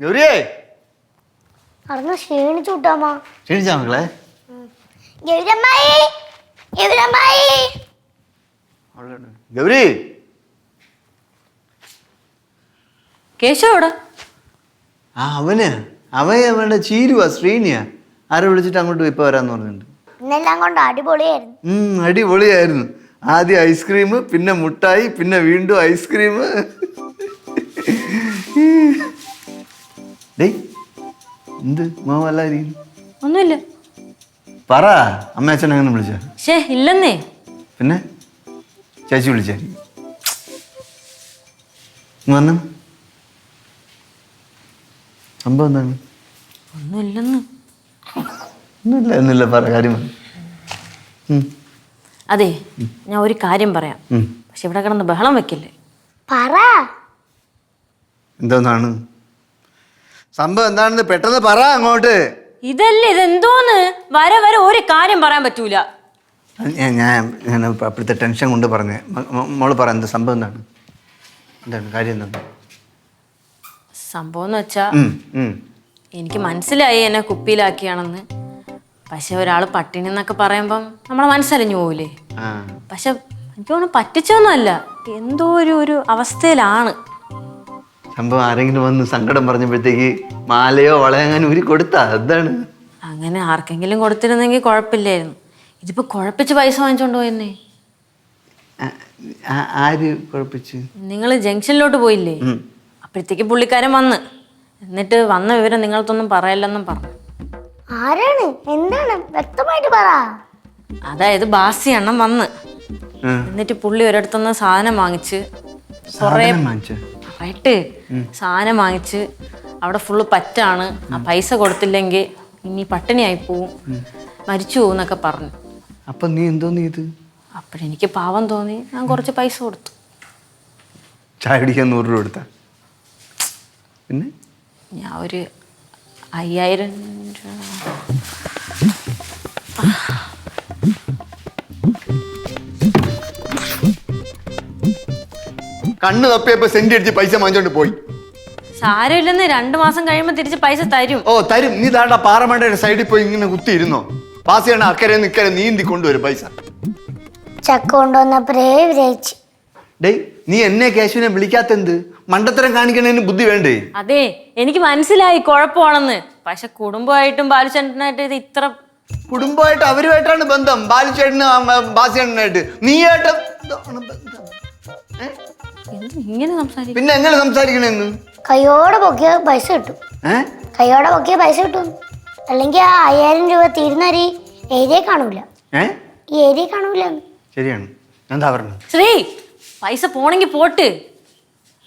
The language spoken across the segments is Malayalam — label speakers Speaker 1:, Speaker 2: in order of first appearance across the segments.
Speaker 1: ഗൗരിയേ?
Speaker 2: നടന്ന് ക്ഷീണിച്ചു കൂട്ടാമ്മ
Speaker 1: ക്ഷീണിച്ചാ മക്കളെ?
Speaker 2: ഗൗരമ്മായി ഗൗരമ്മായി
Speaker 1: ഗൗരി?
Speaker 3: കേശവടാ
Speaker 1: ആ അവന്. അവയെ അവന്റെ ചീരുവാ ശ്രീനിയാ. ആരെ വിളിച്ചിട്ട് അങ്ങോട്ട് ഇപ്പൊ വരാന്ന് പറഞ്ഞിട്ടുണ്ട്.
Speaker 2: ഇന്നെല്ലാം കൊണ്ട് അടിപൊളിയായിരുന്നു.
Speaker 1: ഉം, അടിപൊളിയായിരുന്നു. ആദ്യം ഐസ്ക്രീം പിന്നെ മുട്ടായി പിന്നെ വീണ്ടും ഐസ്ക്രീം. എന്ത്? മാവല്ലായിരിക്കും
Speaker 3: ഒന്നുമില്ല.
Speaker 1: പറ അമ്മ അച്ഛൻ അങ്ങനെ വിളിച്ച?
Speaker 3: ഷേ ഇല്ലെന്നേ.
Speaker 1: പിന്നെ? ചേച്ചി വിളിച്ചായിരിക്കും വന്നു. സംഭവം എന്താണ്
Speaker 3: ഒന്നുമില്ലെന്ന്.
Speaker 1: ഒന്നുമില്ല ഒന്നുമില്ല പറ കാര്യം
Speaker 3: അതെ ഞാൻ ഒരു കാര്യം പറയാം. പക്ഷെ ഇവിടെ കിടന്ന് ബഹളം വെക്കില്ലേ?
Speaker 2: പറ.
Speaker 1: എന്തോന്നാണ്? സംഭവം എന്താണെന്ന് പെട്ടെന്ന് പറ അങ്ങോട്ട്.
Speaker 3: ഇതല്ലേ ഇതെന്തോന്ന്? വരെ വരെ ഒരു കാര്യം പറയാൻ പറ്റൂല.
Speaker 1: ഞാൻ ഞാൻ അപ്പോഴത്തെ ടെൻഷൻ കൊണ്ട് പറഞ്ഞേ. മോൾ പറ എന്താ സംഭവം എന്താണ്? എന്താണ് കാര്യം എന്താണ്?
Speaker 3: സംഭവം എന്ന് വെച്ചാ. എനിക്ക് മനസ്സിലായി എന്നെ കുപ്പിയിലാക്കിയാണെന്ന്. പക്ഷെ ഒരാൾ പട്ടിണി എന്നൊക്കെ പറയുമ്പം നമ്മളെ മനസ്സലിഞ്ഞു പോവില്ലേ പക്ഷെ എനിക്ക് തോന്നുന്നു പറ്റിച്ചൊന്നുമല്ല എന്തോ ഒരു ഒരു അവസ്ഥയിലാണ്.
Speaker 1: സംഭവം ആരെങ്കിലും വന്ന് സങ്കടം പറഞ്ഞപ്പോഴത്തേക്ക് മാലയോ വളയങ്ങാനും ഊരി കൊടുത്താ? അതാണ്.
Speaker 3: അങ്ങനെ ആർക്കെങ്കിലും കൊടുത്തിരുന്നെങ്കിൽ കുഴപ്പമില്ലായിരുന്നു. ഇതിപ്പോ കുഴപ്പിച്ച് പൈസ വാങ്ങിച്ചോണ്ട് പോയെന്നേ.
Speaker 1: ആര് കുഴപ്പിച്ച്?
Speaker 3: നിങ്ങൾ ജംഗ്ഷനിലോട്ട് പോയില്ലേ. അപ്പോഴത്തേക്ക് പുള്ളിക്കാരൻ വന്ന്. എന്നിട്ട് വന്ന വിവരം നിങ്ങൾക്കൊന്നും പറയല്ലെന്നും പറഞ്ഞു.
Speaker 2: ആരാണ്? എന്താണ്? വ്യക്തമായിട്ട് പറ.
Speaker 3: അതായത് ബാസി എണ്ണം വന്ന്. എന്നിട്ട് പുള്ളി ഒരിടത്തുനിന്ന് സാധനം വാങ്ങിച്ച് കുറേ
Speaker 1: സാധനം വാങ്ങിച്ചോ?
Speaker 3: പറയട്ടെ സാധനം വാങ്ങിച്ച് അവിടെ ഫുള്ള് പറ്റാണ്. ആ പൈസ കൊടുത്തില്ലെങ്കിൽ ഇനി പട്ടിണിയായി പോവും. മരിച്ചു പോകുന്നൊക്കെ പറഞ്ഞു.
Speaker 1: അപ്പൊ നീ എന്തോ ഇത്?
Speaker 3: അപ്പോഴെനിക്ക് പാവം തോന്നി. ഞാൻ കുറച്ച് പൈസ കൊടുത്തു.
Speaker 1: ചായ നൂറ് രൂപ കൊടുത്ത? പിന്നെ?
Speaker 3: ഞാൻ ഒരു അയ്യായിരം രൂപ.
Speaker 1: കണ്ണ് തപ്പിയപ്പോ സെന്റ് അടിച്ച് പൈസ വാങ്ങിച്ചോണ്ട് പോയി.
Speaker 3: സാരമില്ലെന്ന് രണ്ടു മാസം കഴിയുമ്പോ തിരിച്ച് പൈസ തരും.
Speaker 1: ഓ തരും. നീ താണ്ട പാറമണ്ടയുടെ സൈഡിൽ പോയി ഇങ്ങനെ കുത്തിയിരുന്നോ ചെയ്യണ അക്കരെ നിക്കരെ നീന്തി കൊണ്ടുവരും പൈസ.
Speaker 2: ചക്ക കൊണ്ടുവന്നപ്പോഴേ വിരയിച്ച്.
Speaker 1: ഡേയ് നീ എന്നെ കേശുവിനെ വിളിക്കാത്തെന്ത്? മണ്ടത്തരം കാണിക്കണതിന് ബുദ്ധി വേണ്ടേ?
Speaker 3: അതെ എനിക്ക് മനസ്സിലായി കുഴപ്പമാണെന്ന്. പക്ഷെ കുടുംബമായിട്ടും ബാലുചേട്ടനായിട്ട് ഇത് ഇത്ര
Speaker 1: കുടുംബമായിട്ട് അവരുമായിട്ടാണ് ബന്ധം. ബാലുചേട്ടനും ബാസിയേട്ടനായിട്ട് നീയായിട്ട് എന്താണ് ബന്ധം?
Speaker 3: ഇങ്ങനെ സംസാരിക്കും
Speaker 1: പിന്നെ എങ്ങനെ സംസാരിക്കണെന്ന്
Speaker 2: കൈയോടെ പൊക്കിയ പൈസ കിട്ടും.
Speaker 1: കയ്യോടെ
Speaker 2: കൈയോടെ പൊക്കിയ പൈസ കിട്ടും. അല്ലെങ്കിൽ ആ അയ്യായിരം രൂപ തീരുന്നവര് ഈ ഏരിയ കാണൂല.
Speaker 1: ഏ?
Speaker 2: ഈ ഏരിയ കാണൂല
Speaker 1: ശരിയാണ്. ഞാൻ എന്താ പറഞ്ഞു
Speaker 3: ശ്രീ പൈസ പോണെങ്കി പോട്ട്.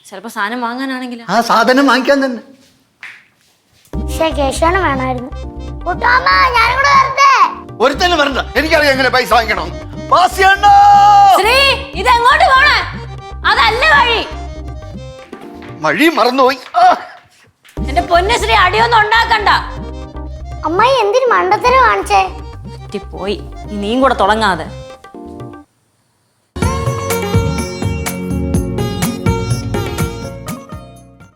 Speaker 3: ചിലപ്പോ സാധനം വാങ്ങാനാണെങ്കിലോ.
Speaker 1: ആ സാധനം വാങ്ങിക്കാൻ തന്നെ.
Speaker 2: പക്ഷേ കേശവാണ് വേണമായിരുന്നു. കൂട്ടാമ്മ ഞാനും കൂടെ വരട്ടെ.
Speaker 1: ഒരുത്തന്നെ വരണ്ട. എനിക്കറിയാം എങ്ങനെ പൈസ വാങ്ങിക്കണം. ബാസിയണ്ണ
Speaker 3: ശ്രീ ഇത് എങ്ങോട്ട് പോണ? അതല്ല വഴി.
Speaker 1: വഴി മറന്നുപോയി.
Speaker 3: എന്റെ പൊന്നു ശ്രീ അടിയൊന്നും ഉണ്ടാക്കണ്ട.
Speaker 2: അമ്മായി എന്തിനു മണ്ടത്തരം കാണിച്ചേ?
Speaker 3: പോയി നീയും കൂടെ തുടങ്ങാതെ.